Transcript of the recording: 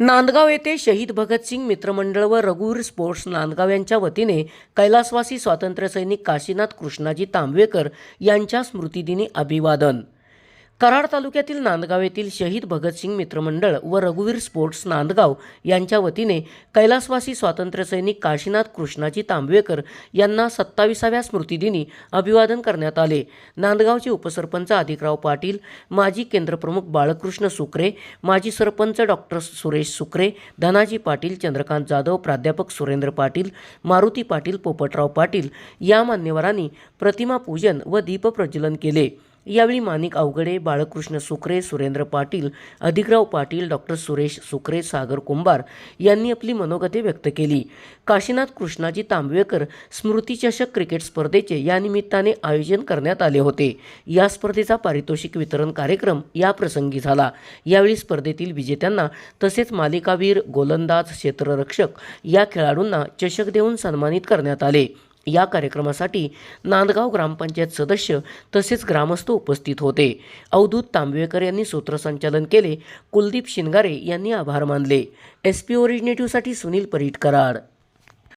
नांदगाव येथे शहीद भगतसिंग मित्रमंडळ व रघुवीर स्पोर्ट्स नांदगाव यांच्या वतीने कैलासवासी स्वातंत्र्यसैनिक काशीनाथ कृष्णाजी तांबवेकर यांच्या स्मृतिदिनी अभिवादन. कराड तालुक्यातील नांदगाव येथील शहीद भगतसिंग मित्रमंडळ व रघुवीर स्पोर्ट्स नांदगाव यांच्या वतीने कैलासवासी स्वातंत्र्यसैनिक काशीनाथ कृष्णाजी तांबवेकर यांना सत्ताविसाव्या स्मृतिदिनी अभिवादन करण्यात आले. नांदगावचे उपसरपंच अधिकराव पाटील माजी केंद्रप्रमुख बाळकृष्ण सुकरे माजी सरपंच डॉक्टर सुरेश सुकरे धनाजी पाटील चंद्रकांत जाधव प्राध्यापक सुरेंद्र पाटील मारुती पाटील पोपटराव पाटील या मान्यवरांनी प्रतिमा पूजन व दीपप्रज्वलन केले. यावेळी माणिक अवघडे बाळकृष्ण सुकरे सुरेंद्र पाटील अधिकराव पाटील डॉक्टर सुरेश सुकरे सागर कुंभार यांनी आपली मनोगते व्यक्त केली. काशीनाथ कृष्णाजी तांबवेकर स्मृतिचषक क्रिकेट स्पर्धेचे या निमित्ताने आयोजन करण्यात आले होते. या स्पर्धेचा पारितोषिक वितरण कार्यक्रम या प्रसंगी झाला. यावेळी स्पर्धेतील विजेत्यांना तसेच मालिकावीर गोलंदाज क्षेत्ररक्षक या खेळाडूंना चषक देऊन सन्मानित करण्यात आले. या कार्यक्रमासाठी नांदगाव ग्रामपंचायत सदस्य तसेच ग्रामस्थ उपस्थित होते. अवधूत तांबवेकर यांनी सूत्रसंचालन केले. कुलदीप शिनगारे यांनी आभार मानले. एस पी ओरिजिनेटिव्हसाठी सुनील परीट कराड.